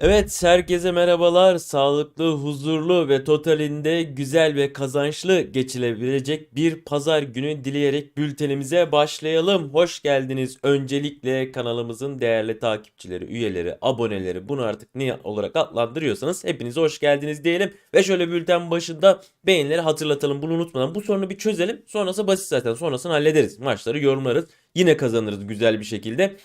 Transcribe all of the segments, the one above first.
Evet, herkese merhabalar. Sağlıklı, huzurlu ve totalinde güzel ve kazançlı geçilebilecek bir pazar günü dileyerek bültenimize başlayalım. Hoş geldiniz. Öncelikle kanalımızın değerli takipçileri, üyeleri, aboneleri, bunu artık ne olarak adlandırıyorsanız hepinize hoş geldiniz diyelim. Ve şöyle bülten başında beğenileri hatırlatalım. Bunu unutmadan bu sorunu bir çözelim. Sonrası basit zaten. Sonrasını hallederiz. Maçları yorumlarız. Yine kazanırız güzel bir şekilde.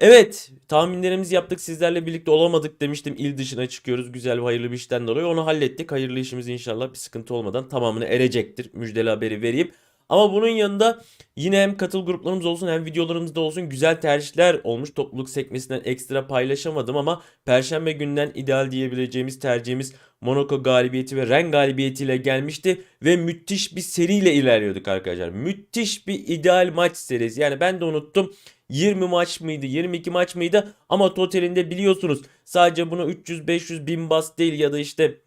Evet, tahminlerimizi yaptık. Sizlerle birlikte olamadık demiştim. İl dışına çıkıyoruz. Güzel ve hayırlı bir işten dolayı. Onu hallettik. Hayırlı işimiz inşallah bir sıkıntı olmadan tamamını erecektir. Müjdeli haberi vereyim. Ama bunun yanında yine hem katıl gruplarımız olsun hem videolarımızda olsun güzel tercihler olmuş. Topluluk sekmesinden ekstra paylaşamadım ama Perşembe günden ideal diyebileceğimiz tercihimiz Monaco galibiyeti ve Ren galibiyetiyle gelmişti. Ve müthiş bir seriyle ilerliyorduk arkadaşlar. Müthiş bir ideal maç serisi. Yani ben de unuttum. 20 maç mıydı 22 maç mıydı ama totalinde biliyorsunuz sadece buna 300 500 bin bas değil ya da işte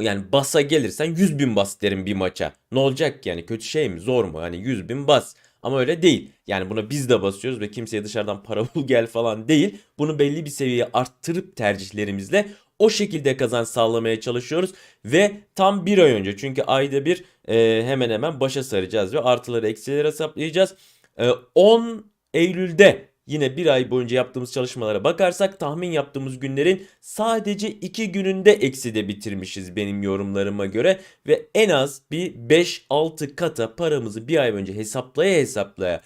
yani basa gelirsen 100 bin bas derim bir maça. Ne olacak ki yani kötü şey mi zor mu hani 100 bin bas. Ama öyle değil. Yani buna biz de basıyoruz ve kimseye dışarıdan para bul gel falan değil. Bunu belli bir seviyeye arttırıp tercihlerimizle o şekilde kazanç sağlamaya çalışıyoruz. Ve tam bir ay önce çünkü ayda bir e, hemen hemen başa saracağız ve artıları eksileri hesaplayacağız. E, 10 Eylül'de yine bir ay boyunca yaptığımız çalışmalara bakarsak tahmin yaptığımız günlerin sadece 2 gününde ekside bitirmişiz benim yorumlarıma göre ve en az bir 5-6 kata paramızı bir ay önce hesaplaya hesaplaya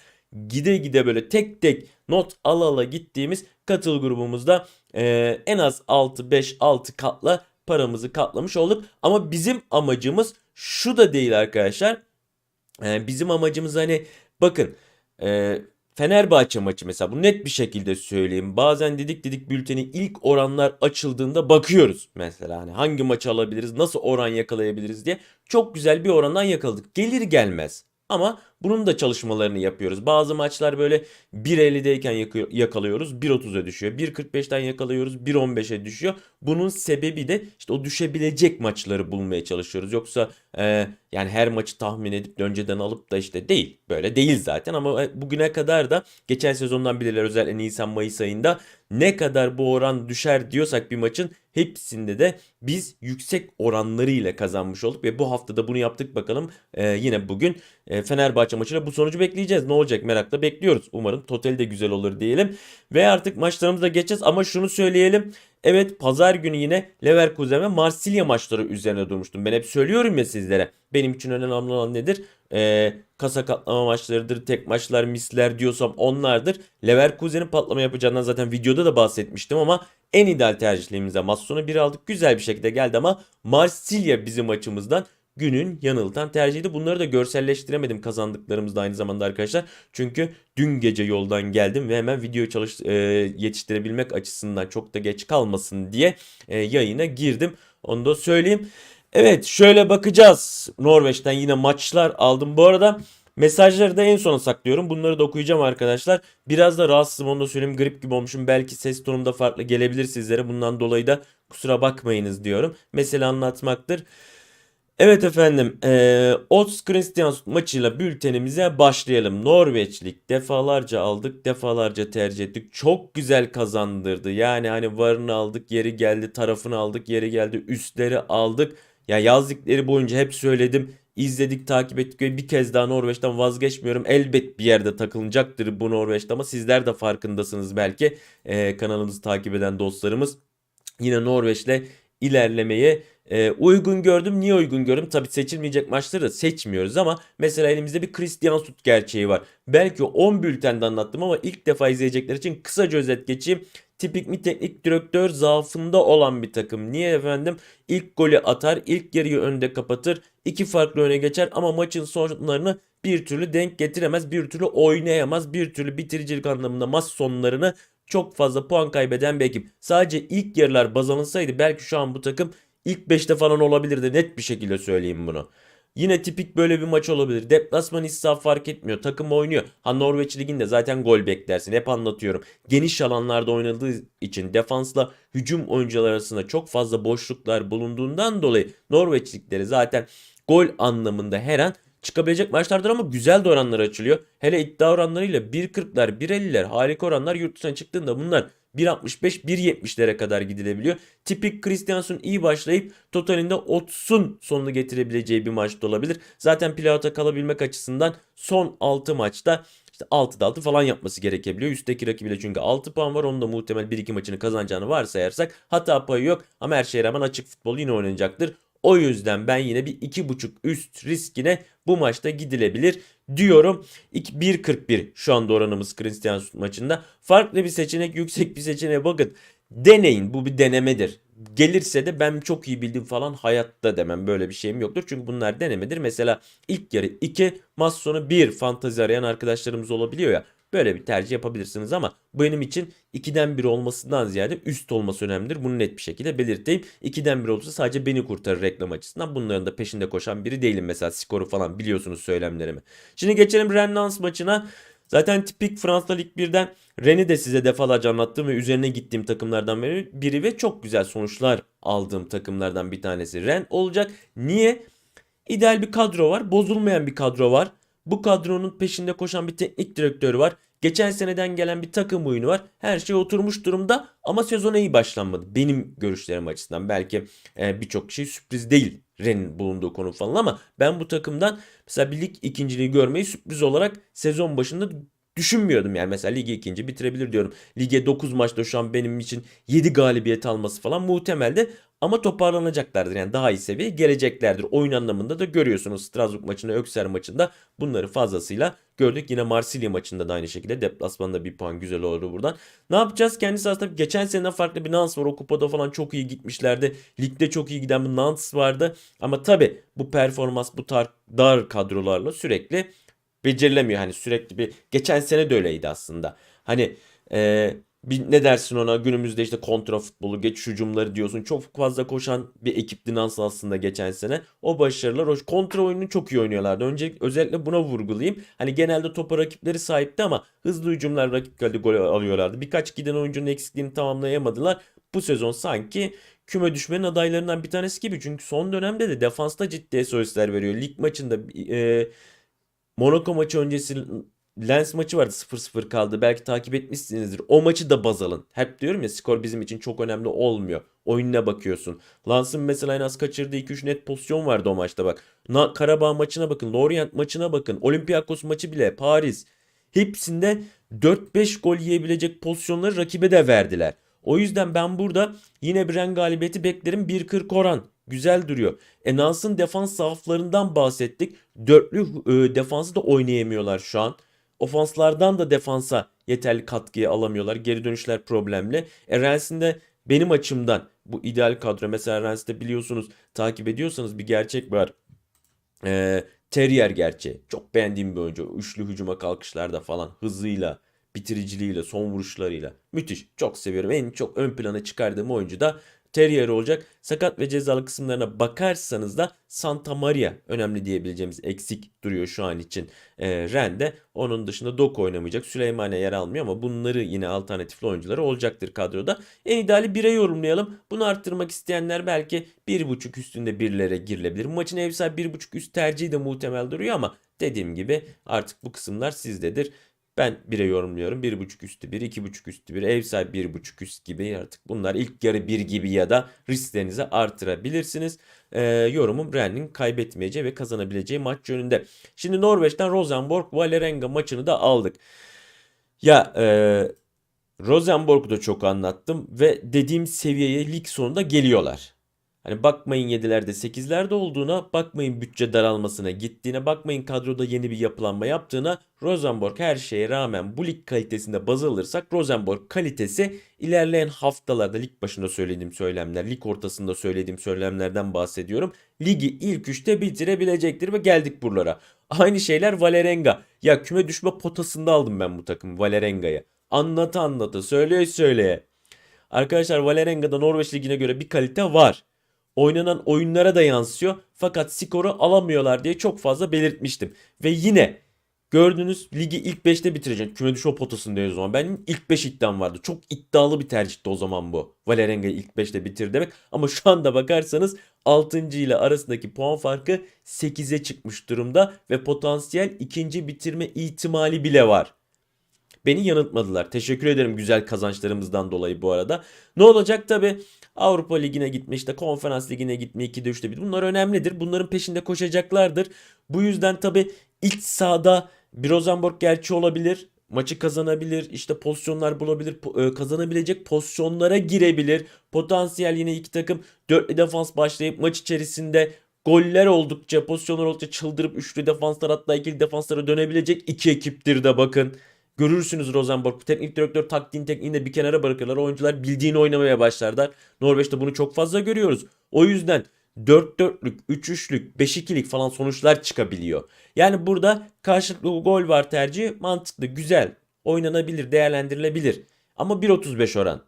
gide gide böyle tek tek not ala ala gittiğimiz katıl grubumuzda e, en az 6-5-6 katla paramızı katlamış olduk. Ama bizim amacımız şu da değil arkadaşlar. E, bizim amacımız hani bakın e, Fenerbahçe maçı mesela bu net bir şekilde söyleyeyim. Bazen dedik dedik bülteni ilk oranlar açıldığında bakıyoruz mesela hani hangi maçı alabiliriz, nasıl oran yakalayabiliriz diye. Çok güzel bir orandan yakaladık. Gelir gelmez. Ama bunun da çalışmalarını yapıyoruz. Bazı maçlar böyle 1.50'deyken yakıyor- yakalıyoruz. 1.30'a düşüyor. 1.45'ten yakalıyoruz. 1.15'e düşüyor. Bunun sebebi de işte o düşebilecek maçları bulmaya çalışıyoruz. Yoksa e, yani her maçı tahmin edip de önceden alıp da işte değil. Böyle değil zaten ama e, bugüne kadar da geçen sezondan bilirler özellikle Nisan Mayıs ayında ne kadar bu oran düşer diyorsak bir maçın hepsinde de biz yüksek oranlarıyla kazanmış olduk ve bu haftada bunu yaptık bakalım. E, yine bugün e, Fenerbahçe maçıyla bu sonucu bekleyeceğiz. Ne olacak merakla bekliyoruz. Umarım totali de güzel olur diyelim. Ve artık maçlarımıza geçeceğiz ama şunu söyleyelim. Evet pazar günü yine Leverkusen ve Marsilya maçları üzerine durmuştum. Ben hep söylüyorum ya sizlere. Benim için önemli olan nedir? Ee, kasa katlama maçlarıdır, tek maçlar, misler diyorsam onlardır. Leverkusen'in patlama yapacağından zaten videoda da bahsetmiştim ama en ideal tercihlerimizde maç sonu bir aldık. Güzel bir şekilde geldi ama Marsilya bizim maçımızdan günün yanıltan tercihiydi. Bunları da görselleştiremedim kazandıklarımızda aynı zamanda arkadaşlar. Çünkü dün gece yoldan geldim ve hemen video çalış e, yetiştirebilmek açısından çok da geç kalmasın diye e, yayına girdim. Onu da söyleyeyim. Evet şöyle bakacağız. Norveç'ten yine maçlar aldım. Bu arada mesajları da en sona saklıyorum. Bunları da okuyacağım arkadaşlar. Biraz da rahatsızım onu da söyleyeyim. Grip gibi olmuşum. Belki ses tonum da farklı gelebilir sizlere. Bundan dolayı da kusura bakmayınız diyorum. Mesele anlatmaktır. Evet efendim, eee Ots Kristiansund maçıyla bültenimize başlayalım. Norveçlik defalarca aldık, defalarca tercih ettik. Çok güzel kazandırdı. Yani hani varını aldık, yeri geldi, tarafını aldık, yeri geldi, üstleri aldık. Ya yazdıkları boyunca hep söyledim. İzledik, takip ettik ve bir kez daha Norveç'ten vazgeçmiyorum. Elbet bir yerde takılınacaktır bu Norveç'te ama sizler de farkındasınız belki. Eee, kanalımızı takip eden dostlarımız. Yine Norveç'le ilerlemeye e, uygun gördüm. Niye uygun gördüm? Tabii seçilmeyecek maçları da seçmiyoruz ama mesela elimizde bir Christian Sut gerçeği var. Belki 10 bültende anlattım ama ilk defa izleyecekler için kısaca özet geçeyim. Tipik bir teknik direktör zaafında olan bir takım. Niye efendim? İlk golü atar, ilk yarıyı önde kapatır, iki farklı öne geçer ama maçın sonlarını bir türlü denk getiremez, bir türlü oynayamaz, bir türlü bitiricilik anlamında maç sonlarını çok fazla puan kaybeden bir ekip. Sadece ilk yarılar baz alınsaydı belki şu an bu takım ilk 5'te falan olabilirdi. Net bir şekilde söyleyeyim bunu. Yine tipik böyle bir maç olabilir. Deplasman israf fark etmiyor. Takım oynuyor. Ha Norveç Ligi'nde zaten gol beklersin. Hep anlatıyorum. Geniş alanlarda oynadığı için defansla hücum oyuncular arasında çok fazla boşluklar bulunduğundan dolayı Norveç Ligleri zaten gol anlamında her an çıkabilecek maçlardır ama güzel de oranlar açılıyor. Hele iddia oranlarıyla 1.40'lar 1.50'ler harika oranlar yurt dışına çıktığında bunlar 1.65 1.70'lere kadar gidilebiliyor. Tipik Christiansen iyi başlayıp totalinde 30'un sonunu getirebileceği bir maç da olabilir. Zaten playout'a kalabilmek açısından son 6 maçta işte 6'da 6 falan yapması gerekebiliyor. Üstteki rakibiyle çünkü 6 puan var. Onun da muhtemel 1-2 maçını kazanacağını varsayarsak hata payı yok. Ama her şeye rağmen açık futbol yine oynanacaktır. O yüzden ben yine bir 2.5 üst riskine bu maçta gidilebilir diyorum. 1.41 şu anda oranımız Christian maçında. Farklı bir seçenek, yüksek bir seçeneğe bakın. Deneyin. Bu bir denemedir. Gelirse de ben çok iyi bildim falan hayatta demem. Böyle bir şeyim yoktur. Çünkü bunlar denemedir. Mesela ilk yarı 2, maç sonu 1 fantazi arayan arkadaşlarımız olabiliyor ya. Böyle bir tercih yapabilirsiniz ama benim için 2'den 1 olmasından ziyade üst olması önemlidir. Bunu net bir şekilde belirteyim. 2'den 1 olursa sadece beni kurtarır reklam açısından. Bunların da peşinde koşan biri değilim mesela skoru falan biliyorsunuz söylemlerimi. Şimdi geçelim Rennes maçına. Zaten tipik Fransa Lig 1'den Ren'i de size defalarca anlattığım ve üzerine gittiğim takımlardan biri ve çok güzel sonuçlar aldığım takımlardan bir tanesi Ren olacak. Niye? İdeal bir kadro var, bozulmayan bir kadro var. Bu kadronun peşinde koşan bir teknik direktör var. Geçen seneden gelen bir takım oyunu var. Her şey oturmuş durumda ama sezona iyi başlanmadı. Benim görüşlerim açısından belki e, birçok şey sürpriz değil Ren'in bulunduğu konu falan ama ben bu takımdan mesela bir lig ikinciliği görmeyi sürpriz olarak sezon başında düşünmüyordum yani mesela ligi ikinci bitirebilir diyorum. Lige 9 maçta şu an benim için 7 galibiyet alması falan muhtemeldi ama toparlanacaklardır. Yani daha iyi seviyeye geleceklerdir. Oyun anlamında da görüyorsunuz. Strasbourg maçında, Ökser maçında bunları fazlasıyla gördük. Yine Marsilya maçında da aynı şekilde. Deplasmanda bir puan güzel oldu buradan. Ne yapacağız? Kendisi aslında geçen sene farklı bir Nantes var. O kupada falan çok iyi gitmişlerdi. Ligde çok iyi giden bir Nantes vardı. Ama tabi bu performans bu tar dar kadrolarla sürekli becerilemiyor. Hani sürekli bir geçen sene de öyleydi aslında. Hani eee bir ne dersin ona günümüzde işte kontra futbolu geç hücumları diyorsun. Çok fazla koşan bir ekipti Nans aslında geçen sene. O başarılar o kontra oyununu çok iyi oynuyorlardı. Önce özellikle buna vurgulayayım. Hani genelde topa rakipleri sahipti ama hızlı hücumlar rakip kalede gol alıyorlardı. Birkaç giden oyuncunun eksikliğini tamamlayamadılar. Bu sezon sanki küme düşmenin adaylarından bir tanesi gibi. Çünkü son dönemde de defansta ciddi SOS'ler veriyor. Lig maçında e, Monaco maçı öncesi Lens maçı vardı 0-0 kaldı. Belki takip etmişsinizdir. O maçı da baz alın. Hep diyorum ya skor bizim için çok önemli olmuyor. Oyununa bakıyorsun. Lans'ın mesela en az kaçırdığı 2-3 net pozisyon vardı o maçta bak. Na Karabağ maçına bakın. Lorient maçına bakın. Olympiakos maçı bile. Paris. Hepsinde 4-5 gol yiyebilecek pozisyonları rakibe de verdiler. O yüzden ben burada yine Bren galibiyeti beklerim. 1-40 oran. Güzel duruyor. E Nans'ın defans zaaflarından bahsettik. Dörtlü e, defansı da oynayamıyorlar şu an. Ofanslardan da defansa yeterli katkıyı alamıyorlar. Geri dönüşler problemli. E Rens'in de benim açımdan bu ideal kadro. Mesela Rens'te biliyorsunuz takip ediyorsanız bir gerçek var. E, Terrier gerçeği. Çok beğendiğim bir oyuncu. Üçlü hücuma kalkışlarda falan hızıyla, bitiriciliğiyle, son vuruşlarıyla. Müthiş. Çok seviyorum. En çok ön plana çıkardığım oyuncu da Terrier olacak. Sakat ve cezalı kısımlarına bakarsanız da Santa Maria önemli diyebileceğimiz eksik duruyor şu an için e, Ren'de. Onun dışında Dok oynamayacak. Süleymane yer almıyor ama bunları yine alternatifli oyuncuları olacaktır kadroda. En ideali 1'e yorumlayalım. Bunu arttırmak isteyenler belki 1.5 üstünde birlere girilebilir. Maçın ev sahibi 1.5 üst tercihi de muhtemel duruyor ama dediğim gibi artık bu kısımlar sizdedir. Ben 1'e yorumluyorum. 1.5 üstü 1, 2.5 üstü 1, ev sahibi 1.5 üst gibi artık bunlar ilk yarı 1 gibi ya da risklerinizi artırabilirsiniz. Ee, yorumum Rennes'in kaybetmeyeceği ve kazanabileceği maç yönünde. Şimdi Norveç'ten Rosenborg Valerenga maçını da aldık. Ya e, Rosenborg'u da çok anlattım ve dediğim seviyeye lig sonunda geliyorlar. Hani bakmayın 7'lerde 8'lerde olduğuna, bakmayın bütçe daralmasına gittiğine, bakmayın kadroda yeni bir yapılanma yaptığına. Rosenborg her şeye rağmen bu lig kalitesinde baz alırsak Rosenborg kalitesi ilerleyen haftalarda lig başında söylediğim söylemler, lig ortasında söylediğim söylemlerden bahsediyorum. Ligi ilk üçte bitirebilecektir ve geldik buralara. Aynı şeyler Valerenga. Ya küme düşme potasında aldım ben bu takımı Valerenga'yı. Anlata anlata, söyleye söyleye. Arkadaşlar Valerenga'da Norveç Ligi'ne göre bir kalite var oynanan oyunlara da yansıyor. Fakat skoru alamıyorlar diye çok fazla belirtmiştim. Ve yine gördüğünüz ligi ilk 5'te bitirecek. Küme düşme potasındayız o zaman. Benim ilk 5 iddiam vardı. Çok iddialı bir tercihti o zaman bu. Valerenga'yı ilk 5'te bitir demek. Ama şu anda bakarsanız 6. ile arasındaki puan farkı 8'e çıkmış durumda. Ve potansiyel ikinci bitirme ihtimali bile var. Beni yanıltmadılar. Teşekkür ederim güzel kazançlarımızdan dolayı bu arada. Ne olacak tabi Avrupa Ligi'ne gitme işte Konferans Ligi'ne gitme 2'de 3'te 1. Bunlar önemlidir. Bunların peşinde koşacaklardır. Bu yüzden tabi ilk sahada bir Rosenborg gerçi olabilir. Maçı kazanabilir, işte pozisyonlar bulabilir, e, kazanabilecek pozisyonlara girebilir. Potansiyel yine iki takım dörtlü defans başlayıp maç içerisinde goller oldukça, pozisyonlar oldukça çıldırıp üçlü defanslar hatta ikili defanslara dönebilecek iki ekiptir de bakın. Görürsünüz Rosenborg. Teknik direktör taktiğin tekniğini de bir kenara bırakırlar. Oyuncular bildiğini oynamaya başlarlar. Norveç'te bunu çok fazla görüyoruz. O yüzden 4-4'lük, 3-3'lük, 5-2'lik falan sonuçlar çıkabiliyor. Yani burada karşılıklı gol var tercihi mantıklı, güzel, oynanabilir, değerlendirilebilir. Ama 1.35 oran.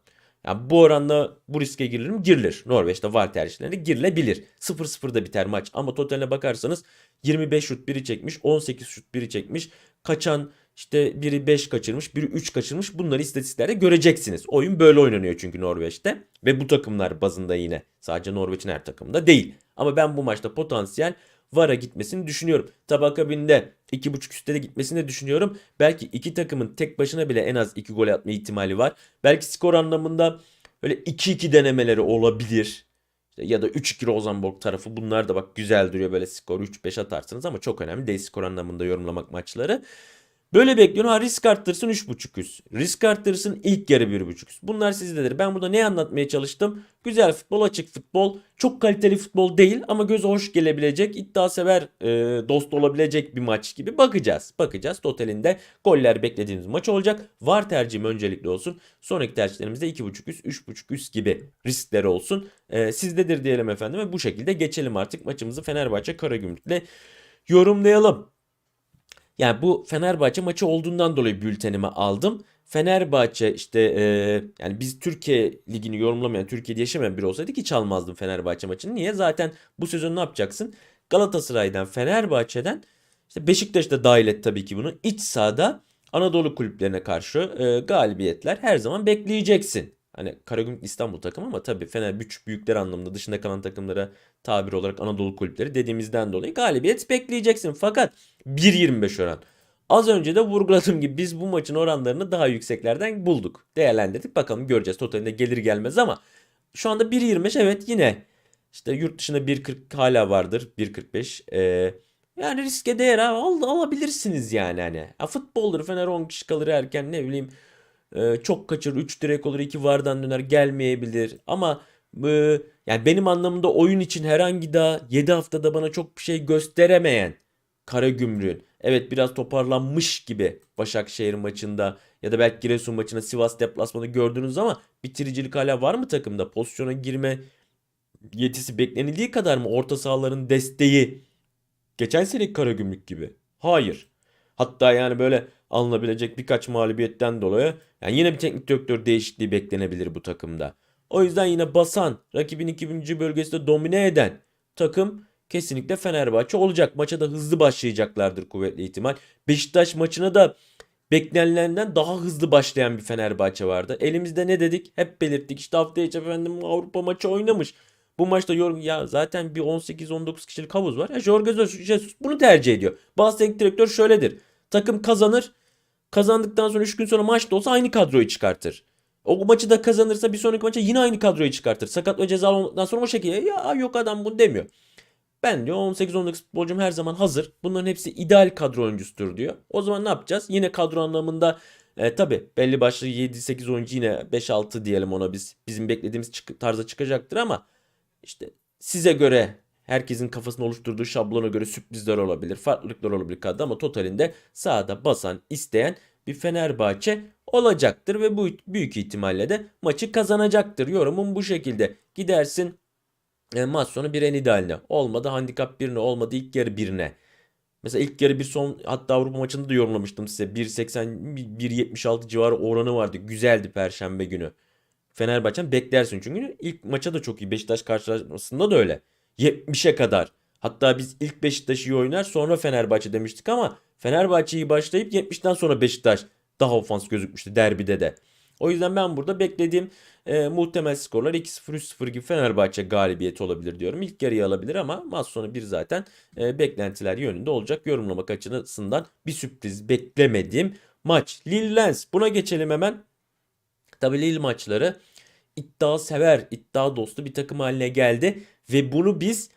Yani bu oranda bu riske girilir mi? Girilir. Norveç'te var tercihlerinde girilebilir. 0-0'da biter maç. Ama totaline bakarsanız 25 şut biri çekmiş, 18 şut biri çekmiş. Kaçan işte biri 5 kaçırmış, biri 3 kaçırmış. Bunları istatistiklerde göreceksiniz. Oyun böyle oynanıyor çünkü Norveç'te. Ve bu takımlar bazında yine. Sadece Norveç'in her takımında değil. Ama ben bu maçta potansiyel VAR'a gitmesini düşünüyorum. Tabi akabinde 2.5 üstte de gitmesini de düşünüyorum. Belki iki takımın tek başına bile en az 2 gol atma ihtimali var. Belki skor anlamında öyle 2-2 denemeleri olabilir. Ya da 3-2 Rosenborg tarafı bunlar da bak güzel duruyor böyle skor 3-5 atarsınız ama çok önemli değil skor anlamında yorumlamak maçları. Böyle bekliyorum. Ha risk arttırsın 3.5 üst. Risk arttırsın ilk yarı 1.5 üst. Bunlar sizdedir. Ben burada ne anlatmaya çalıştım? Güzel futbol, açık futbol. Çok kaliteli futbol değil ama göze hoş gelebilecek, iddia sever e, dost olabilecek bir maç gibi bakacağız. Bakacağız. Totalinde goller beklediğimiz maç olacak. Var tercihim öncelikli olsun. Sonraki tercihlerimizde 2.5 üst, 3.5 üst gibi riskleri olsun. E, sizdedir diyelim efendim ve bu şekilde geçelim artık maçımızı Fenerbahçe Karagümrük'le yorumlayalım. Yani bu Fenerbahçe maçı olduğundan dolayı bültenime aldım. Fenerbahçe işte e, yani biz Türkiye ligini yorumlamayan, Türkiye'de yaşamayan biri olsaydık hiç almazdım Fenerbahçe maçını. Niye? Zaten bu sezon ne yapacaksın? Galatasaray'dan, Fenerbahçe'den işte Beşiktaş da dahil et tabii ki bunu. İç sahada Anadolu kulüplerine karşı e, galibiyetler her zaman bekleyeceksin. Hani Karagümrük İstanbul takımı ama tabii Fener büyük büyükler anlamında dışında kalan takımlara tabir olarak Anadolu kulüpleri dediğimizden dolayı galibiyet bekleyeceksin. Fakat 1.25 oran. Az önce de vurguladığım gibi biz bu maçın oranlarını daha yükseklerden bulduk. Değerlendirdik. Bakalım göreceğiz. Totalinde gelir gelmez ama şu anda 1.25 evet yine işte yurt dışında 1.40 hala vardır. 1.45. Ee, yani riske değer ha. Al, alabilirsiniz yani hani. Ha, futboldur Fener 10 kişi kalır erken ne bileyim ee, çok kaçırır 3 direk olur 2 vardan döner gelmeyebilir ama e, yani benim anlamımda oyun için herhangi daha 7 haftada bana çok bir şey gösteremeyen Karagümrük'ün evet biraz toparlanmış gibi Başakşehir maçında ya da belki Giresun maçında Sivas deplasmanı gördünüz ama bitiricilik hala var mı takımda? Pozisyona girme yetisi beklenildiği kadar mı orta sahaların desteği geçen seneki Karagümrük gibi? Hayır. Hatta yani böyle alınabilecek birkaç mağlubiyetten dolayı yani yine bir teknik direktör değişikliği beklenebilir bu takımda. O yüzden yine basan, rakibin 2000. bölgesinde domine eden takım kesinlikle Fenerbahçe olacak. Maça da hızlı başlayacaklardır kuvvetli ihtimal. Beşiktaş maçına da beklenilenden daha hızlı başlayan bir Fenerbahçe vardı. Elimizde ne dedik? Hep belirttik. İşte hafta içi efendim Avrupa maçı oynamış. Bu maçta yor ya zaten bir 18-19 kişilik havuz var. Ya Jorge Jesus bunu tercih ediyor. Bazı teknik direktör şöyledir. Takım kazanır. Kazandıktan sonra 3 gün sonra maçta olsa aynı kadroyu çıkartır. O maçı da kazanırsa bir sonraki maça yine aynı kadroyu çıkartır. Sakat ve cezalı olduktan sonra o şekilde ya yok adam bunu demiyor. Ben diyor 18-19 futbolcum her zaman hazır. Bunların hepsi ideal kadro oyuncusudur diyor. O zaman ne yapacağız? Yine kadro anlamında e, tabi belli başlı 7-8 oyuncu yine 5-6 diyelim ona biz. Bizim beklediğimiz çık- tarza çıkacaktır ama işte size göre herkesin kafasında oluşturduğu şablona göre sürprizler olabilir. Farklılıklar olabilir kadro ama totalinde sahada basan, isteyen bir Fenerbahçe olacaktır ve bu büyük ihtimalle de maçı kazanacaktır. Yorumum bu şekilde. Gidersin e, maç sonu bir en idealine. Olmadı handikap birine olmadı ilk yarı birine. Mesela ilk yarı bir son hatta Avrupa maçında da yorumlamıştım size. 1.80 1.76 civarı oranı vardı. Güzeldi perşembe günü. Fenerbahçe'nin beklersin çünkü ilk maça da çok iyi. Beşiktaş karşılaşmasında da öyle. 70'e kadar. Hatta biz ilk Beşiktaş iyi oynar sonra Fenerbahçe demiştik ama Fenerbahçe'yi başlayıp 70'ten sonra Beşiktaş daha ofans gözükmüştü derbide de. O yüzden ben burada beklediğim e, muhtemel skorlar 2-0 3-0 gibi Fenerbahçe galibiyeti olabilir diyorum. İlk yarıyı alabilir ama maç sonu bir zaten e, beklentiler yönünde olacak. Yorumlamak açısından bir sürpriz beklemedim. maç. Lille Lens. Buna geçelim hemen. Tabii Lille maçları iddia sever, iddia dostu bir takım haline geldi. Ve bunu biz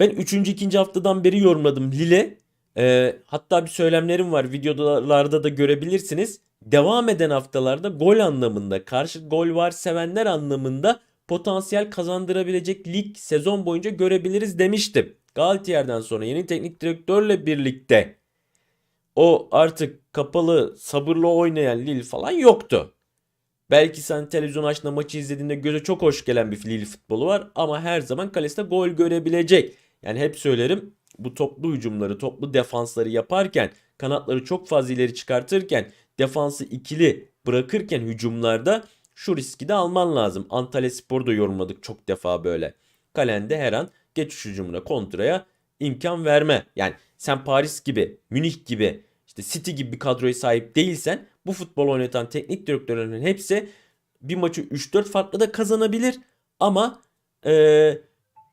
ben 3. 2. haftadan beri yorumladım Lille. Ee, hatta bir söylemlerim var videolarda da görebilirsiniz. Devam eden haftalarda gol anlamında, karşı gol var sevenler anlamında potansiyel kazandırabilecek lig sezon boyunca görebiliriz demiştim. Galtier'den sonra yeni teknik direktörle birlikte o artık kapalı sabırlı oynayan Lille falan yoktu. Belki sen televizyon açtığında maçı izlediğinde göze çok hoş gelen bir Lille futbolu var ama her zaman kalesinde gol görebilecek. Yani hep söylerim bu toplu hücumları, toplu defansları yaparken, kanatları çok fazla ileri çıkartırken, defansı ikili bırakırken hücumlarda şu riski de alman lazım. Antalya Spor'u da yorumladık çok defa böyle. Kalende her an geçiş hücumuna, kontraya imkan verme. Yani sen Paris gibi, Münih gibi, işte City gibi bir kadroya sahip değilsen bu futbol oynatan teknik direktörlerin hepsi bir maçı 3-4 farklı da kazanabilir ama ee,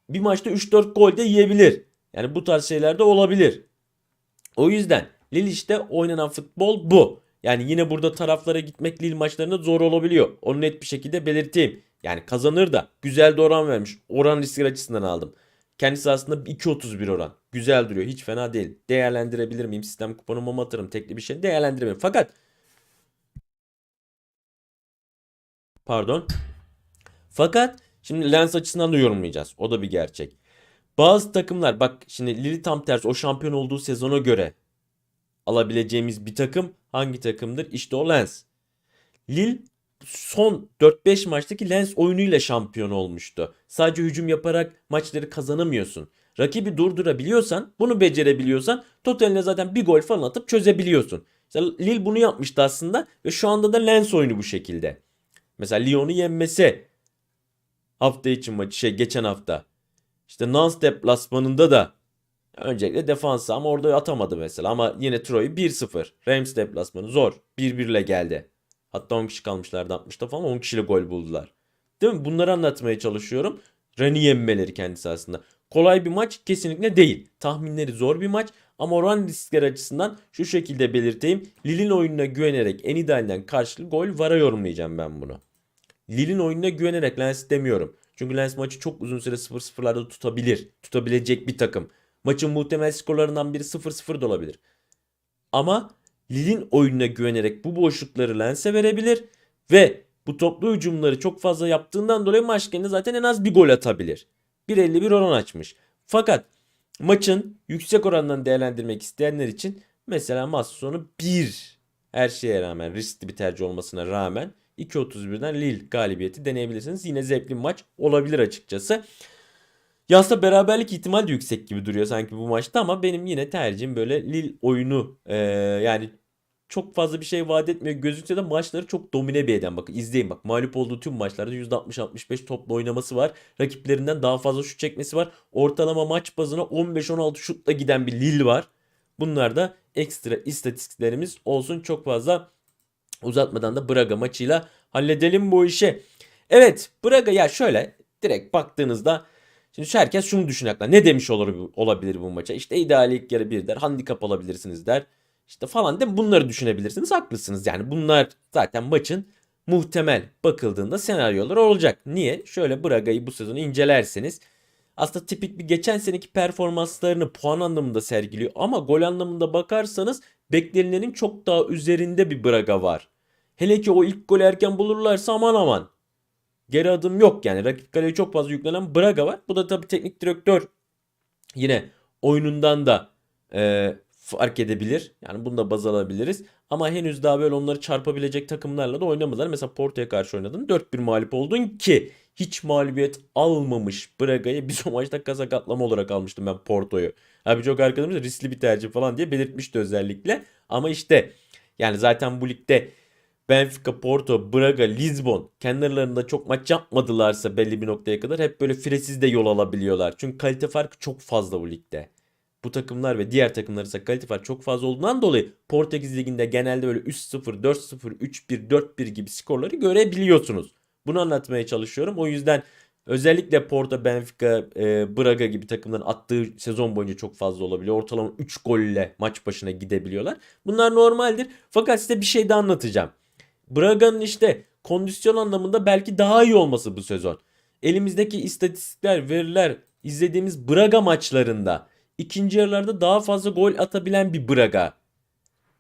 bir maçta 3-4 gol de yiyebilir. Yani bu tarz şeyler de olabilir. O yüzden Lille işte oynanan futbol bu. Yani yine burada taraflara gitmek Lille maçlarında zor olabiliyor. Onu net bir şekilde belirteyim. Yani kazanır da güzel de oran vermiş. Oran riski açısından aldım. Kendisi aslında 2.31 oran. Güzel duruyor. Hiç fena değil. Değerlendirebilir miyim? Sistem kuponumu mu atarım? Tekli bir şey değerlendirebilirim. Fakat pardon. Fakat şimdi lens açısından da yorumlayacağız. O da bir gerçek. Bazı takımlar bak şimdi Lille tam tersi o şampiyon olduğu sezona göre alabileceğimiz bir takım hangi takımdır? İşte o Lens. Lille son 4-5 maçtaki Lens oyunuyla şampiyon olmuştu. Sadece hücum yaparak maçları kazanamıyorsun. Rakibi durdurabiliyorsan, bunu becerebiliyorsan totaline zaten bir gol falan atıp çözebiliyorsun. Mesela Lille bunu yapmıştı aslında ve şu anda da Lens oyunu bu şekilde. Mesela Lyon'u yenmesi hafta için maçı şey geçen hafta. İşte Nans deplasmanında da öncelikle defansı ama orada atamadı mesela. Ama yine Troy 1-0. Reims deplasmanı zor. 1-1 ile geldi. Hatta 10 kişi kalmışlardı 60'ta falan 10 kişiyle gol buldular. Değil mi? Bunları anlatmaya çalışıyorum. Ren'i yenmeleri kendisi aslında. Kolay bir maç kesinlikle değil. Tahminleri zor bir maç ama oran riskler açısından şu şekilde belirteyim. Lille'in oyununa güvenerek en idealinden karşılıklı gol vara yorumlayacağım ben bunu. Lille'in oyununa güvenerek Lens demiyorum. Çünkü Lens maçı çok uzun süre 0-0'larda tutabilir. Tutabilecek bir takım. Maçın muhtemel skorlarından biri 0-0 da olabilir. Ama Lille'in oyununa güvenerek bu boşlukları Lens'e verebilir ve bu toplu hücumları çok fazla yaptığından dolayı maç genelinde zaten en az bir gol atabilir. 1.51 oran açmış. Fakat maçın yüksek orandan değerlendirmek isteyenler için mesela maç sonu 1 her şeye rağmen riskli bir tercih olmasına rağmen 2.31'den Lille galibiyeti deneyebilirsiniz. Yine zevkli maç olabilir açıkçası. Ya beraberlik ihtimal de yüksek gibi duruyor sanki bu maçta ama benim yine tercihim böyle Lille oyunu ee, yani çok fazla bir şey vaat etmiyor gözükse de maçları çok domine bir eden. Bakın izleyin bak mağlup olduğu tüm maçlarda %60-65 topla oynaması var. Rakiplerinden daha fazla şut çekmesi var. Ortalama maç bazına 15-16 şutla giden bir Lille var. Bunlar da ekstra istatistiklerimiz olsun. Çok fazla uzatmadan da Braga maçıyla halledelim bu işi. Evet Braga ya şöyle direkt baktığınızda Şimdi herkes şunu düşünecekler. Ne demiş olabilir bu maça? İşte ideal ilk yarı bir der. Handikap alabilirsiniz der. İşte falan de bunları düşünebilirsiniz. Haklısınız yani. Bunlar zaten maçın muhtemel bakıldığında senaryolar olacak. Niye? Şöyle Braga'yı bu sezonu incelerseniz aslında tipik bir geçen seneki performanslarını puan anlamında sergiliyor ama gol anlamında bakarsanız beklenilenin çok daha üzerinde bir Braga var. Hele ki o ilk golü erken bulurlarsa aman aman geri adım yok yani. Rakip kaleye çok fazla yüklenen Braga var. Bu da tabii teknik direktör yine oyunundan da e, fark edebilir. Yani bunu da baz alabiliriz. Ama henüz daha böyle onları çarpabilecek takımlarla da oynamadılar. Mesela Porto'ya karşı oynadın. 4-1 mağlup oldun ki hiç mağlubiyet almamış Braga'yı biz o maçta kazak atlama olarak almıştım ben Porto'yu. Abi çok arkadaşımız riskli bir tercih falan diye belirtmişti özellikle. Ama işte yani zaten bu ligde Benfica, Porto, Braga, Lisbon kendilerinde çok maç yapmadılarsa belli bir noktaya kadar hep böyle firesiz de yol alabiliyorlar. Çünkü kalite farkı çok fazla bu ligde. Bu takımlar ve diğer takımlar ise kalite farkı çok fazla olduğundan dolayı Portekiz Ligi'nde genelde böyle 3-0, 4-0, 3-1, 4-1 gibi skorları görebiliyorsunuz. Bunu anlatmaya çalışıyorum. O yüzden Özellikle Porto, Benfica, e, Braga gibi takımların attığı sezon boyunca çok fazla olabiliyor. Ortalama 3 golle maç başına gidebiliyorlar. Bunlar normaldir. Fakat size bir şey de anlatacağım. Braga'nın işte kondisyon anlamında belki daha iyi olması bu sezon. Elimizdeki istatistikler, veriler, izlediğimiz Braga maçlarında ikinci yarılarda daha fazla gol atabilen bir Braga.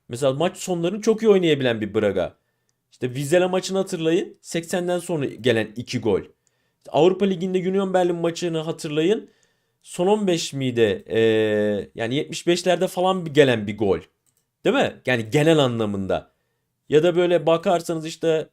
Mesela maç sonlarını çok iyi oynayabilen bir Braga. İşte Vizela maçını hatırlayın. 80'den sonra gelen 2 gol. İşte Avrupa Ligi'nde Union Berlin maçını hatırlayın. Son 15 miydi? Ee, yani 75'lerde falan gelen bir gol. Değil mi? Yani genel anlamında. Ya da böyle bakarsanız işte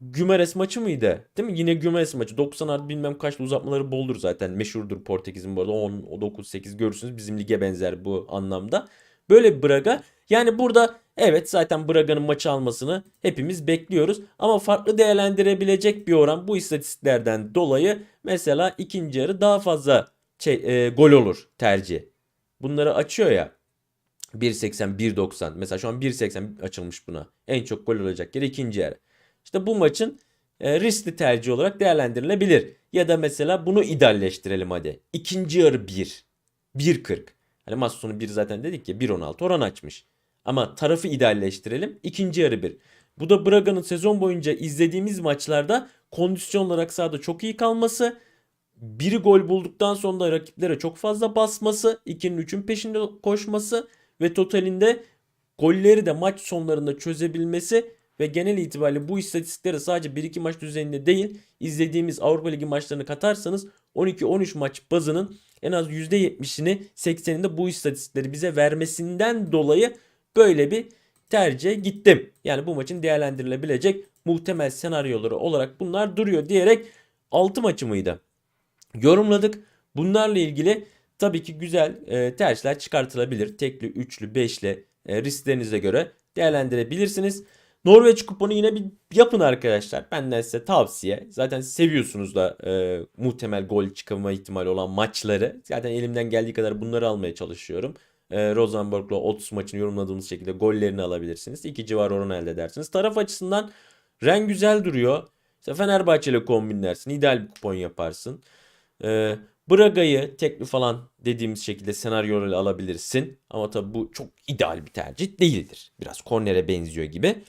Gümeres maçı mıydı? Değil mi? Yine Gümeres maçı. 90 artı bilmem kaçta uzatmaları boldur zaten. Meşhurdur Portekiz'in bu arada. 10, o 9, 8 görürsünüz. Bizim lige benzer bu anlamda. Böyle bir Braga. Yani burada evet zaten Braga'nın maçı almasını hepimiz bekliyoruz. Ama farklı değerlendirebilecek bir oran bu istatistiklerden dolayı mesela ikinci yarı daha fazla şey, e, gol olur tercih. Bunları açıyor ya. 1.80, 1.90. Mesela şu an 1.80 açılmış buna. En çok gol olacak yer ikinci yarı. İşte bu maçın e, riskli tercih olarak değerlendirilebilir. Ya da mesela bunu idealleştirelim hadi. İkinci yarı 1. 1.40. Hani maç sonu 1 zaten dedik ya 1.16 oran açmış. Ama tarafı idealleştirelim. İkinci yarı 1. Bu da Braga'nın sezon boyunca izlediğimiz maçlarda kondisyon olarak sahada çok iyi kalması. Biri gol bulduktan sonra rakiplere çok fazla basması. 2'nin 3'ün peşinde koşması. Ve totalinde golleri de maç sonlarında çözebilmesi ve genel itibariyle bu istatistikleri sadece 1-2 maç düzeyinde değil izlediğimiz Avrupa Ligi maçlarını katarsanız 12-13 maç bazının en az %70'ini 80'inde bu istatistikleri bize vermesinden dolayı böyle bir tercihe gittim. Yani bu maçın değerlendirilebilecek muhtemel senaryoları olarak bunlar duruyor diyerek 6 maçı mıydı? Yorumladık. Bunlarla ilgili tabii ki güzel e, tercihler çıkartılabilir. Tekli, üçlü, beşli e, risklerinize göre değerlendirebilirsiniz. Norveç kuponu yine bir yapın arkadaşlar. Benden size tavsiye. Zaten seviyorsunuz da e, muhtemel gol çıkama ihtimali olan maçları. Zaten elimden geldiği kadar bunları almaya çalışıyorum. E, Rosenborg'la 30 maçını yorumladığımız şekilde gollerini alabilirsiniz. İki civar oran elde edersiniz. Taraf açısından renk güzel duruyor. İşte Fenerbahçe ile kombinlersin. ideal bir kupon yaparsın. E, Braga'yı tekli falan dediğimiz şekilde senaryolarla alabilirsin. Ama tabi bu çok ideal bir tercih değildir. Biraz kornere benziyor gibi.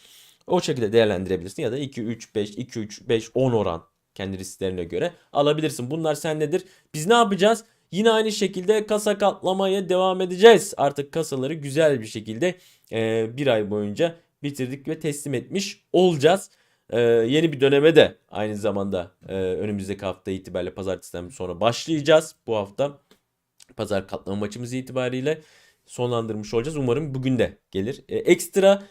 O şekilde değerlendirebilirsin ya da 2 3 5 2 3 5 10 oran kendi risklerine göre alabilirsin. Bunlar sendedir. Biz ne yapacağız? Yine aynı şekilde kasa katlamaya devam edeceğiz. Artık kasaları güzel bir şekilde e, bir ay boyunca bitirdik ve teslim etmiş olacağız. E, yeni bir döneme de aynı zamanda e, önümüzdeki hafta itibariyle pazartesiden sonra başlayacağız. Bu hafta pazar katlama maçımız itibariyle sonlandırmış olacağız. Umarım bugün de gelir. E, ekstra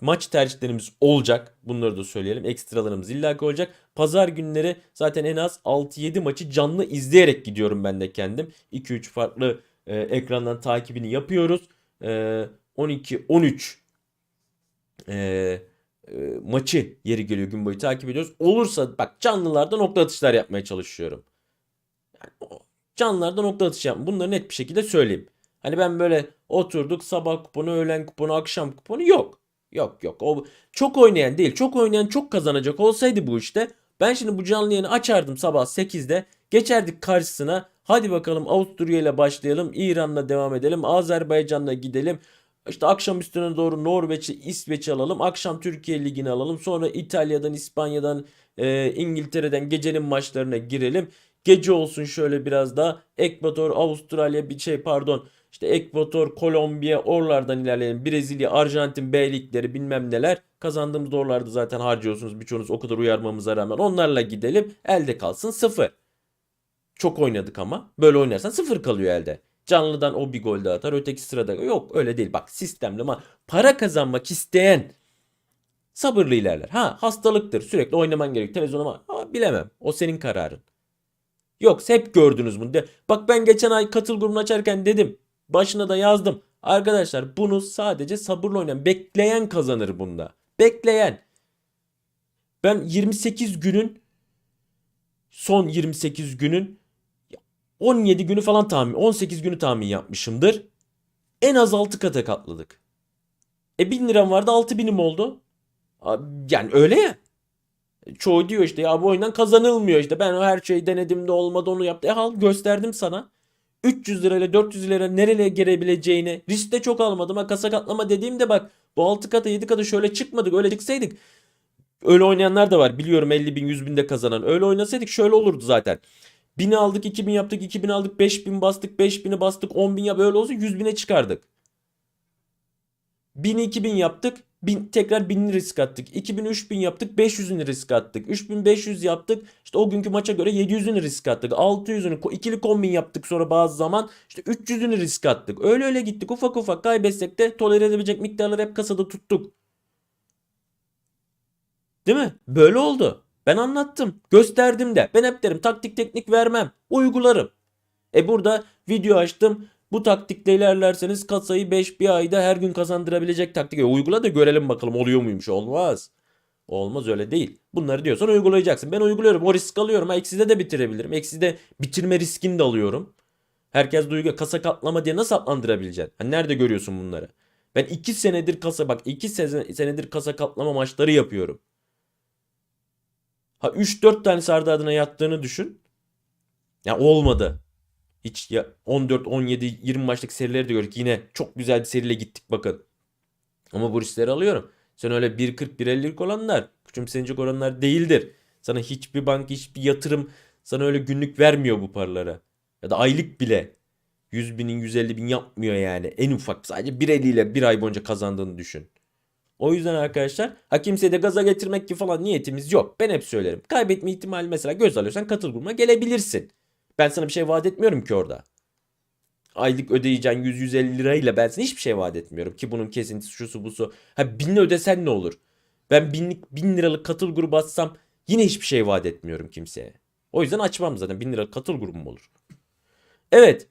maç tercihlerimiz olacak. Bunları da söyleyelim. Ekstralarımız illaki olacak. Pazar günleri zaten en az 6-7 maçı canlı izleyerek gidiyorum ben de kendim. 2-3 farklı e, ekrandan takibini yapıyoruz. E, 12-13 e, e, maçı yeri geliyor gün boyu takip ediyoruz. Olursa bak canlılarda nokta atışlar yapmaya çalışıyorum. Yani, canlılarda nokta atış yap. Bunları net bir şekilde söyleyeyim. Hani ben böyle oturduk sabah kuponu, öğlen kuponu, akşam kuponu yok. Yok yok. O çok oynayan değil. Çok oynayan çok kazanacak olsaydı bu işte. Ben şimdi bu canlı yayını açardım sabah 8'de. Geçerdik karşısına. Hadi bakalım Avusturya ile başlayalım. İran'la devam edelim. Azerbaycan'la gidelim. İşte akşam üstüne doğru Norveç'i, İsveç'i alalım. Akşam Türkiye Ligi'ni alalım. Sonra İtalya'dan, İspanya'dan, e, İngiltere'den gecenin maçlarına girelim. Gece olsun şöyle biraz daha. Ekvator, Avustralya bir şey pardon. İşte Ekvator, Kolombiya oralardan ilerleyelim. Brezilya, Arjantin, B bilmem neler. Kazandığımız oralarda zaten harcıyorsunuz. Birçoğunuz o kadar uyarmamıza rağmen onlarla gidelim. Elde kalsın sıfır. Çok oynadık ama. Böyle oynarsan sıfır kalıyor elde. Canlıdan o bir gol daha atar. Öteki sırada yok öyle değil. Bak sistemli ama para kazanmak isteyen sabırlı ilerler. Ha hastalıktır. Sürekli oynaman gerek. Televizyona ama bilemem. O senin kararın. Yoksa hep gördünüz bunu. De. Bak ben geçen ay katıl grubunu açarken dedim. Başına da yazdım. Arkadaşlar bunu sadece sabırla oynayan, bekleyen kazanır bunda. Bekleyen. Ben 28 günün son 28 günün 17 günü falan tahmin, 18 günü tahmin yapmışımdır. En az 6 kata katladık. E 1000 liram vardı 6000'im oldu. Yani öyle ya. Çoğu diyor işte ya bu oyundan kazanılmıyor işte. Ben her şeyi denedim de olmadı onu yaptı. E al gösterdim sana. 300 lirayla 400 lirayla nereye gelebileceğini risk de çok almadım. Ha kasa katlama dediğimde bak bu 6 kata 7 kata şöyle çıkmadık öyle çıksaydık. Öyle oynayanlar da var biliyorum 50 bin 100 bin de kazanan. Öyle oynasaydık şöyle olurdu zaten. 1000'i aldık 2000 yaptık 2000 aldık 5000 bastık 5000'i bastık 10 bin ya böyle olsa 100 bine çıkardık. 1000 2000 yaptık. 1000 tekrar 1000 risk attık. 2000 3000 yaptık. 500'ünü risk attık. 3500 yaptık. İşte o günkü maça göre 700'ünü risk attık. 600'ünü ko- ikili kombin yaptık sonra bazı zaman. işte 300'ünü risk attık. Öyle öyle gittik. Ufak ufak kaybetsek de tolere edebilecek miktarları hep kasada tuttuk. Değil mi? Böyle oldu. Ben anlattım. Gösterdim de. Ben hep derim taktik teknik vermem. Uygularım. E burada video açtım. Bu taktikle ilerlerseniz kasayı 5 bir ayda her gün kazandırabilecek taktik. E uygula da görelim bakalım oluyor muymuş. Olmaz. Olmaz öyle değil. Bunları diyorsan uygulayacaksın. Ben uyguluyorum. O risk alıyorum. Ha, ekside de bitirebilirim. Ekside bitirme riskini de alıyorum. Herkes duygu kasa katlama diye nasıl adlandırabileceksin? Hani nerede görüyorsun bunları? Ben 2 senedir kasa bak 2 senedir kasa katlama maçları yapıyorum. Ha 3-4 tane sardı adına yattığını düşün. Ya olmadı. Hiç ya 14, 17, 20 maçlık serileri de gördük. Yine çok güzel bir seriyle gittik bakın. Ama bu riskleri alıyorum. Sen öyle 1.40, 1.50'lik olanlar küçümsenecek olanlar değildir. Sana hiçbir bank, hiçbir yatırım sana öyle günlük vermiyor bu paraları. Ya da aylık bile. 100 binin, 150 bin yapmıyor yani. En ufak sadece 1.50 ile bir ay boyunca kazandığını düşün. O yüzden arkadaşlar ha kimseyi de gaza getirmek gibi falan niyetimiz yok. Ben hep söylerim. Kaybetme ihtimali mesela göz alıyorsan katıl grubuna gelebilirsin. Ben sana bir şey vaat etmiyorum ki orada. Aylık ödeyeceğin 100-150 lirayla ben sana hiçbir şey vaat etmiyorum. Ki bunun kesintisi şusu busu. Ha bin ödesen ne olur? Ben binlik bin liralık katıl grubu açsam yine hiçbir şey vaat etmiyorum kimseye. O yüzden açmam zaten. Bin liralık katıl grubum olur. Evet.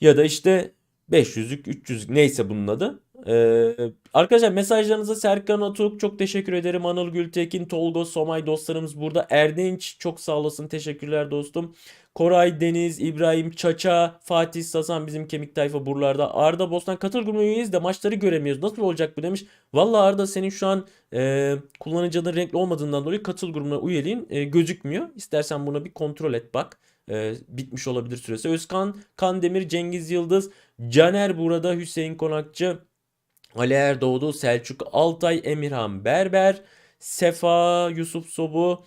Ya da işte 500'lük 300'lük neyse bunun adı. Ee, arkadaşlar mesajlarınıza Serkan Atuk çok teşekkür ederim. Anıl Gültekin, Tolga, Somay dostlarımız burada. Erdinç çok sağ olasın. Teşekkürler dostum. Koray Deniz, İbrahim Çaça, Fatih Sasan bizim kemik tayfa buralarda. Arda Bostan katıl grubuna üyeyiz de maçları göremiyoruz. Nasıl olacak bu demiş. Valla Arda senin şu an e, kullanıcı renkli olmadığından dolayı katıl grubuna üyeliğin e, gözükmüyor. İstersen buna bir kontrol et bak. E, bitmiş olabilir süresi. Özkan, Kandemir, Cengiz Yıldız, Caner burada, Hüseyin Konakçı, Ali Erdoğdu, Selçuk Altay, Emirhan Berber, Sefa, Yusuf Sobu,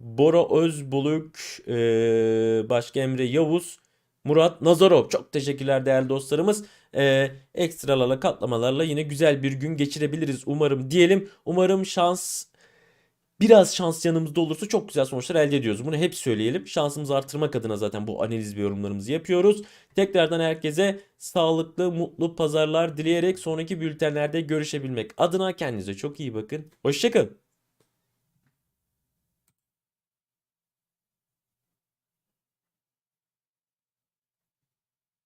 Bora Özbuluk, eee, başka Emre Yavuz, Murat Nazarov. Çok teşekkürler değerli dostlarımız. Eee ekstralarla katlamalarla yine güzel bir gün geçirebiliriz umarım diyelim. Umarım şans biraz şans yanımızda olursa çok güzel sonuçlar elde ediyoruz. Bunu hep söyleyelim. Şansımızı artırmak adına zaten bu analiz ve yorumlarımızı yapıyoruz. Tekrardan herkese sağlıklı, mutlu pazarlar dileyerek sonraki bültenlerde görüşebilmek adına kendinize çok iyi bakın. Hoşçakalın.